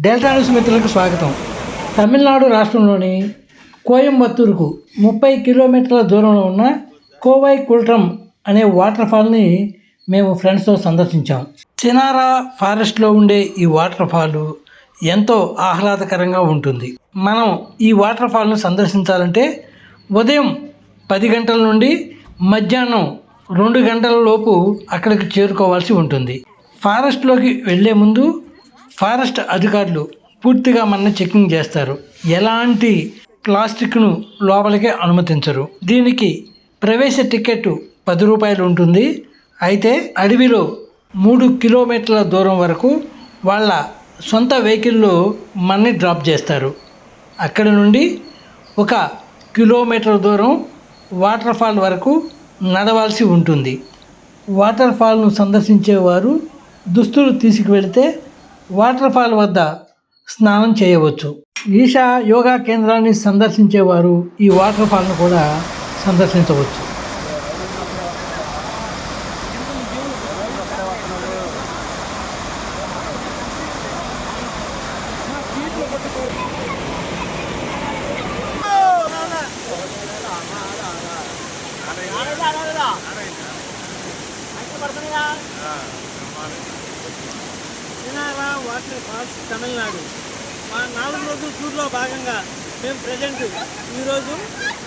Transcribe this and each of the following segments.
Delta news మిత్రులకు స్వాగతం. తమిళనాడు రాష్ట్రంలోని కోయంబత్తూరుకు ముప్పై కిలోమీటర్ల దూరంలో ఉన్న కోవై కుల్ట్రం అనే వాటర్ ఫాల్ని మేము ఫ్రెండ్స్తో సందర్శించాం. చినారా ఫారెస్ట్లో ఉండే ఈ వాటర్ ఫాల్ ఎంతో ఆహ్లాదకరంగా ఉంటుంది. మనం ఈ వాటర్ ఫాల్ను సందర్శించాలంటే ఉదయం పది గంటల నుండి మధ్యాహ్నం రెండు గంటల లోపు అక్కడికి చేరుకోవాల్సి ఉంటుంది. ఫారెస్ట్లోకి వెళ్ళే ముందు ఫారెస్ట్ అధికారులు పూర్తిగా మన చెకింగ్ చేస్తారు. ఎలాంటి ప్లాస్టిక్ను లోపలికి అనుమతించరు. దీనికి ప్రవేశ టికెట్ పది రూపాయలు ఉంటుంది. అయితే అడవిలో మూడు కిలోమీటర్ల దూరం వరకు వాళ్ళ సొంత వెహికల్లో మనని డ్రాప్ చేస్తారు. అక్కడి నుండి ఒక కిలోమీటర్ దూరం వాటర్ ఫాల్ వరకు నడవాల్సి ఉంటుంది. వాటర్ ఫాల్ను సందర్శించేవారు దుస్తులు తీసుకువెళితే వాటర్ ఫాల్ వద్ద స్నానం చేయవచ్చు ఈషా యోగా కేంద్రాన్ని సందర్శించేవారు ఈ వాటర్ ఫాల్ను కూడా సందర్శించవచ్చు సినారా వాటర్ ఫాల్స్ తమిళనాడు. మా నాలుగు రోజుల టూర్లో భాగంగా మేము ప్రజెంట్ ఈరోజు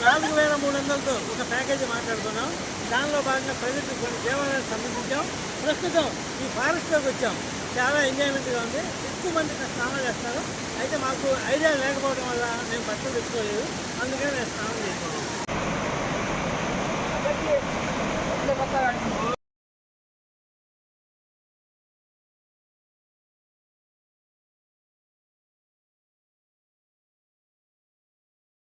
నాలుగు వేల మూడు వందలతో ఒక ప్యాకేజీ మాట్లాడుతున్నాం. దానిలో భాగంగా ప్రజెంట్ కొన్ని దేవాలయాలు సందర్శించాం ప్రస్తుతం ఈ ఫారెస్ట్లోకి వచ్చాం. చాలా ఎంజాయ్మెంట్గా ఉంది. ఎక్కువ మంది స్నానం చేస్తారు. అయితే మాకు ఐడియా లేకపోవడం వల్ల మేము బట్టలు తెచ్చుకోలేదు. అందుకని నేను స్నానం చేస్తాను